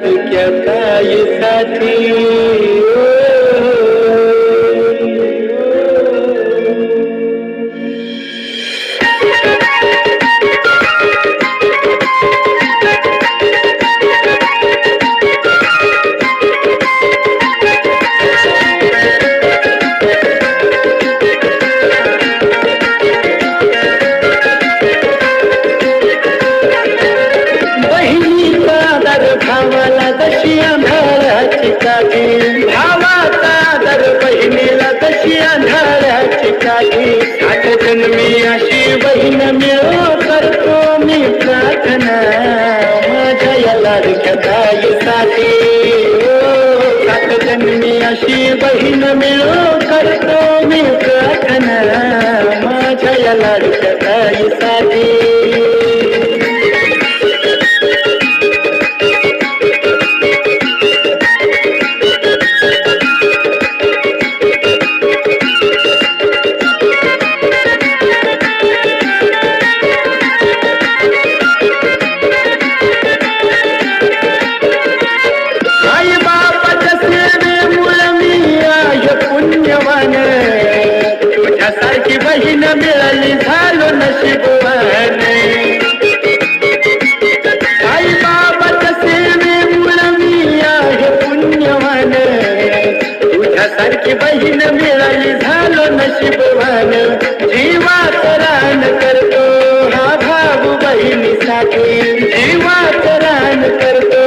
साठी बहिणीचा जन्मी अशी बहीण मिळो करतो मी कथन माझ्या लाडक्या ताईसाठी तुझ्यासारखी न मिळाली झालो नशीबवान आई बाबाच्या सेवेमुळे मी आहे पुण्यवान तुझ्यासारखी बहीण मिळाली झालो नशीबवान जीवात रान करतो हा भाऊ बहिणीसाठी। जीवात रान करतो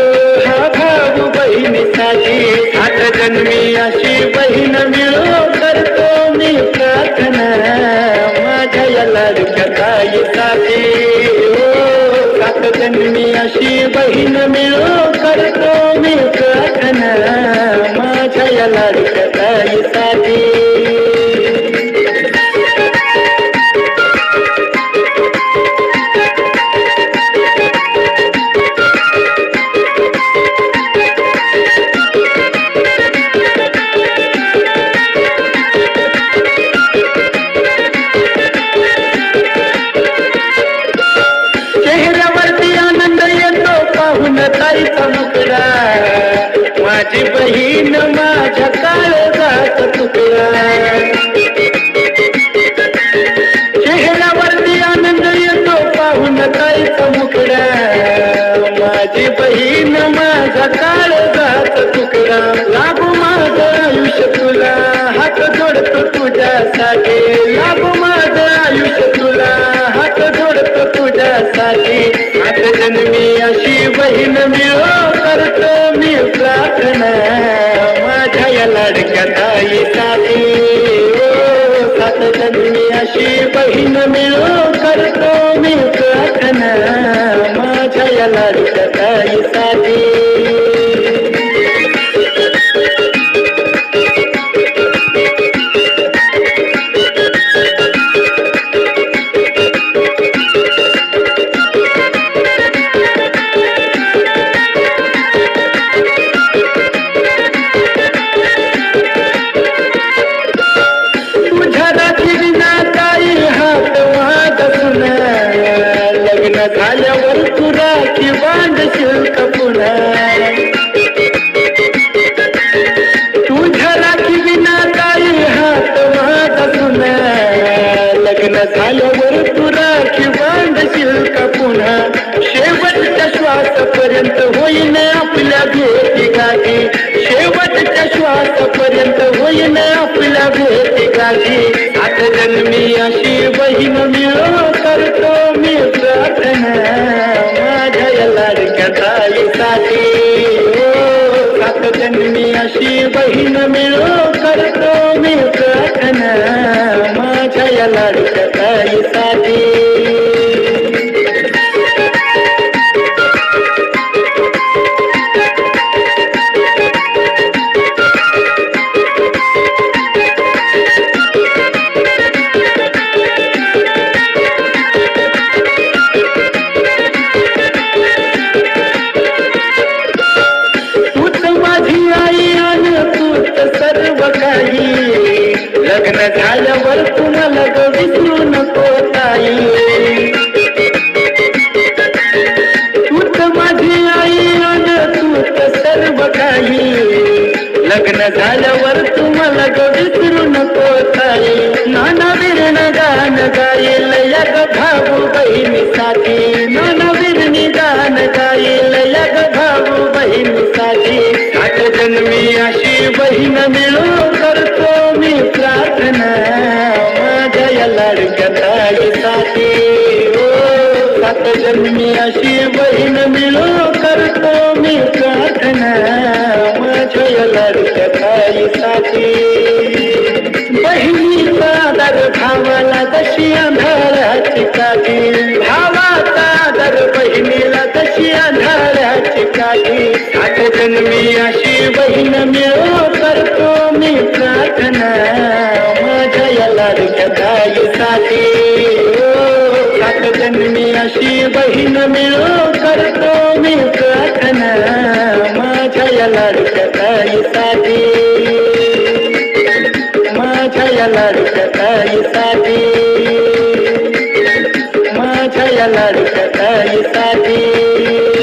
हा भाऊ बहिणीसाठी। आठ जन्मी अशी बहीण जन्मी अशी बहीण मिळो करतो मी प्रार्थना. माझ्या या साठी माझी बहीण माझ्या काळजात तुकडा चेहऱ्यावरती आनंद येतो पाहून काही मुकडा माझी बहीण माझ्या काळजात तुकडा लागू माझं आयुष्य तुला हात जोडतो तुझ्यासाठी. लागू माझं आयुष्य तुला हात जोडतो तुझ्यासाठी. आठ जन्मी अशी बहीण मिळो करतो मी प्रार्थना माझ्या या लाडक्या ताईसाठी. ओ, सात जन्मी अशी बहीण मिळो करतो मी प्रार्थना माझ्या या लाडक्या ताईसाठी. झाल्यावर तू राखी बांधशील का पुन्हा की विना काही हात माझा सुना लग्न झाल्यावर तू राखी बांधशील का पुन्हा शेवटच्या श्वासापर्यंत होईन आपल्या भेटी गाठी। शेवटच्या श्वासापर्यंत होईन आपल्या भेटी गाठी। आता जन्मी अशी बहीण मिळो करतो मी प्रार्थना। अशी बहीण मिळो करतो मी प्रार्थना. माझ्या लाडक्या ताईसाठी. तूच ತಿರುನಕೋ ಕರೆ ನಾನ ವೀರನ ಗಾನ ಗಾಯಿಲ್ಲ ಯಗ ಭಾವು ಬಹಿನಿ ಸಾಕಿ ನಾನ ವೀರನಿ ಗಾನ ಗಾಯಿಲ್ಲ ಯಗ ಭಾವು ಬಹಿನಿ ಸಾಕಿ ಆಟ ಜನ್ಮಿ ಆಶಿ ಬಹಿನ ಮಿಳು ಕರ್ತೋ ಮಿ ಪ್ರಾರ್ಥನಾ ಜಯ ಲಡ್ಕದಾಗಿ ಸಾಕಿ सात जन्मी अशी बहीण मिळो करतो मी प्रार्थना माझ्या लडक्या ताईसाठी बहिणीचा चादर भावाला तशी अंधाराची काठी. भावाचा दर बहिणीला तशी अंधाराची काठी. सात जन्मी अशी बहीण मिळो करतो मी प्रार्थना. माझ्या या लाडक्या ताईसाठी ओ, जन्मी अशी बहीण मिळो करतो मी प्रार्थना. माझ्या या लाडक्या ताईसाठी माझ्या लाडक्या ताईसाठी माझ्या लाडक्या ताईसाठी.